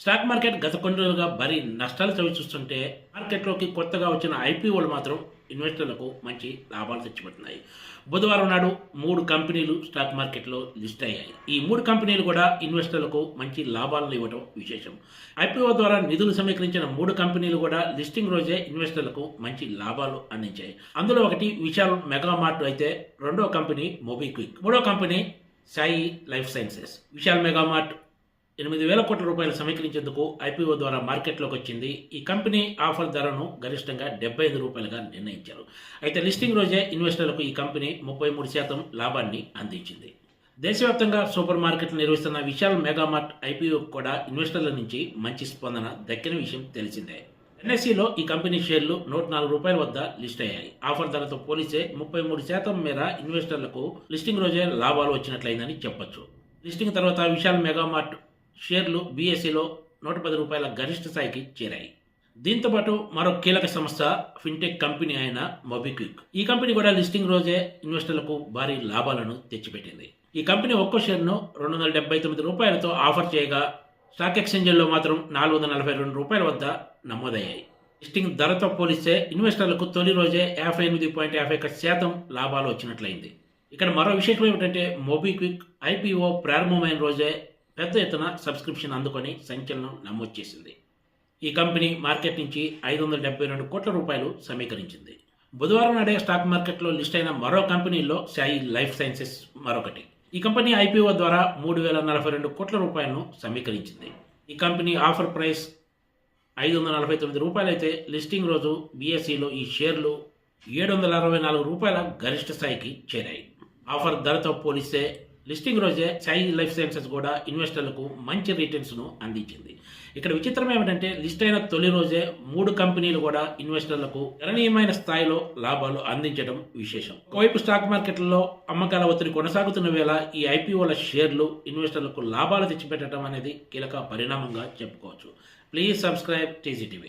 Stock market గత కొన్ని రోజులుగా భారీ నష్టాలు చవి చూస్తుంటే మార్కెట్లోకి కొత్తగా వచ్చిన ఐపీఓలు మాత్రం ఇన్వెస్టర్లకు మంచి లాభాలు తెచ్చిపెడుతున్నాయి. బుధవారం నాడు మూడు కంపెనీలు స్టాక్ మార్కెట్లో లిస్ట్ అయ్యాయి. ఈ మూడు కంపెనీలు కూడా ఇన్వెస్టర్లకు మంచి లాభాలను ఇవ్వడం విశేషం. ఐపీఓ ద్వారా నిధులు సమీకరించిన మూడు కంపెనీలు కూడా లిస్టింగ్ రోజే ఇన్వెస్టర్లకు మంచి లాభాలు అందించాయి. అందులో ఒకటి విశాల్ మెగామార్ట్ అయితే రెండో కంపెనీ మొబిక్విక్ మూడో company Sai life sciences. Vishal Mega Mart ఎనిమిది వేల కోట్ల రూపాయలు సమీకరించేందుకు ఐపీఓ ద్వారా మార్కెట్లోకి వచ్చింది. ఈ కంపెనీ ఆఫర్ ధరను గరిష్టంగా డెబ్బై ఐదు రూపాయలుగా నిర్ణయించారు. అయితే లిస్టింగ్ రోజే ఇన్వెస్టర్లకు ఈ కంపెనీ ముప్పై మూడు శాతం లాభాన్ని అందించింది. దేశవ్యాప్తంగా సూపర్ మార్కెట్లు నిర్వహిస్తున్న విశాల్ మెగామార్ట్ ఐపీఓ కూడా ఇన్వెస్టర్ల నుంచి మంచి స్పందన దక్కిన విషయం తెలిసిందే. ఎన్ఎస్సిలో ఈ కంపెనీ షేర్లు నూట నాలుగు రూపాయల వద్ద లిస్ట్ అయ్యాయి. ఆఫర్ ధరతో పోలిస్తే ముప్పై మూడు శాతం మేర ఇన్వెస్టర్లకు లిస్టింగ్ రోజే లాభాలు వచ్చినట్లయిందని చెప్పొచ్చు. లిస్టింగ్ తర్వాత విశాల్ మెగామార్ట్ షేర్లు బీఎస్సీలో నూట పది రూపాయల గరిష్ట స్థాయికి చేరాయి. దీంతోపాటు మరో కీలక సంస్థ ఫిన్టెక్ కంపెనీ అయిన మొబిక్విక్. ఈ కంపెనీ కూడా లిస్టింగ్ రోజే ఇన్వెస్టర్లకు భారీ లాభాలను తెచ్చిపెట్టింది. ఈ కంపెనీ ఒక్కో షేర్ను రెండు వందల డెబ్బై తొమ్మిది రూపాయలతో ఆఫర్ చేయగా స్టాక్ ఎక్స్చేంజ్లో మాత్రం నాలుగు వందల నలభై రెండు రూపాయల వద్ద నమోదయ్యాయి. లిస్టింగ్ ధరతో పోలిస్తే ఇన్వెస్టర్లకు తొలి రోజే యాభై ఎనిమిది పాయింట్ యాభై ఒక్క శాతం లాభాలు వచ్చినట్లయింది. ఇక్కడ మరో విశేషం ఏమిటంటే మొబిక్విక్ ఐపీఓ ప్రారంభమైన రోజే పెద్ద ఎత్తున సబ్స్క్రిప్షన్ అందుకొని సంచలనం నమోదు చేసింది. ఈ కంపెనీ మార్కెట్ నుంచి ఐదు వందల డెబ్బై రెండు కోట్ల రూపాయలు సమీకరించింది. బుధవారం నాడే స్టాక్ మార్కెట్లో లిస్ట్ అయిన మరో కంపెనీలో సాయి లైఫ్ సైన్సెస్ మరొకటి. ఈ కంపెనీ ఐపీఓ ద్వారా మూడు వేల నలభై రెండు కోట్ల రూపాయలను సమీకరించింది. ఈ కంపెనీ ఆఫర్ ప్రైస్ ఐదు వందల నలభై తొమ్మిది రూపాయలైతే లిస్టింగ్ రోజు బీఎస్సీలో ఈ షేర్లు ఏడు వందల అరవై నాలుగు రూపాయల గరిష్ట స్థాయికి చేరాయి. ఆఫర్ ధరతో పోలిస్తే లిస్టింగ్ రోజే సాయి లైఫ్ సైన్సెస్ కూడా ఇన్వెస్టర్లకు మంచి రిటర్న్స్ను అందించింది. ఇక్కడ విచిత్రం ఏమిటంటే లిస్ట్ అయిన తొలి రోజే మూడు కంపెనీలు కూడా ఇన్వెస్టర్లకు గణనీయమైన స్థాయిలో లాభాలు అందించడం విశేషం. ఒకవైపు స్టాక్ మార్కెట్లలో అమ్మకాల ఒత్తిడి కొనసాగుతున్న వేళ ఈ ఐపీఓల షేర్లు ఇన్వెస్టర్లకు లాభాలు తెచ్చిపెట్టడం అనేది కీలక పరిణామంగా చెప్పుకోవచ్చు. Please subscribe TGTV